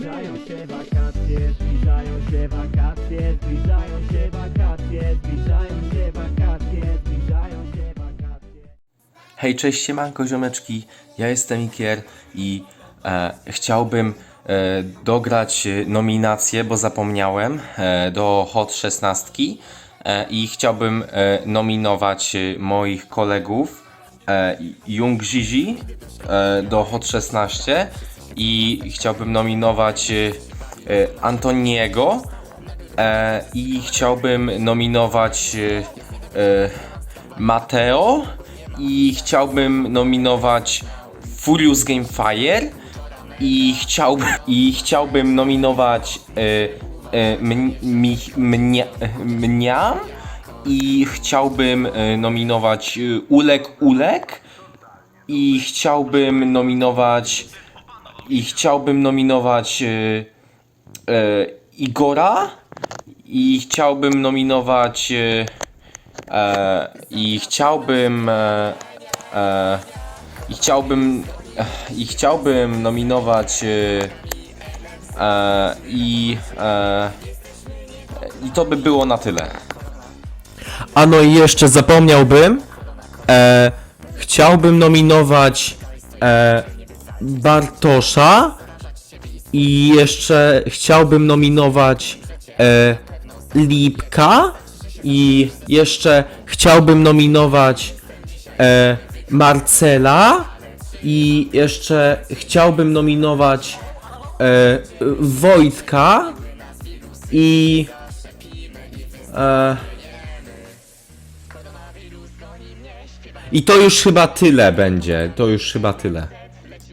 Zbliżają się wakacje, zbliżają się wakacje, zbliżają się wakacje, zbliżają się wakacje, zbliżają się wakacje. Hej, cześć, siemanko, ziomeczki, ja jestem Ikier i e, chciałbym e, dograć nominację, bo zapomniałem, e, do Hot 16 e, i chciałbym e, nominować moich kolegów e, Jung Zizi e, do Hot 16 i chciałbym nominować e, e, Antoniego e, i chciałbym nominować e, Mateo i chciałbym nominować Furious Game Fire i chciałbym, i chciałbym nominować mnie, i chciałbym nominować Ulek Ulek i chciałbym nominować i chciałbym nominować e, e, Igora i chciałbym nominować e, e, i chciałbym e, e, i chciałbym e, i chciałbym nominować e, e, i e, i to by było na tyle. A no i jeszcze zapomniałbym. E, chciałbym nominować e, Bartosza i jeszcze chciałbym nominować e, Lipka i jeszcze chciałbym nominować e, Marcela i jeszcze chciałbym nominować e, Wojtka i e, I to już chyba tyle będzie. To już chyba tyle.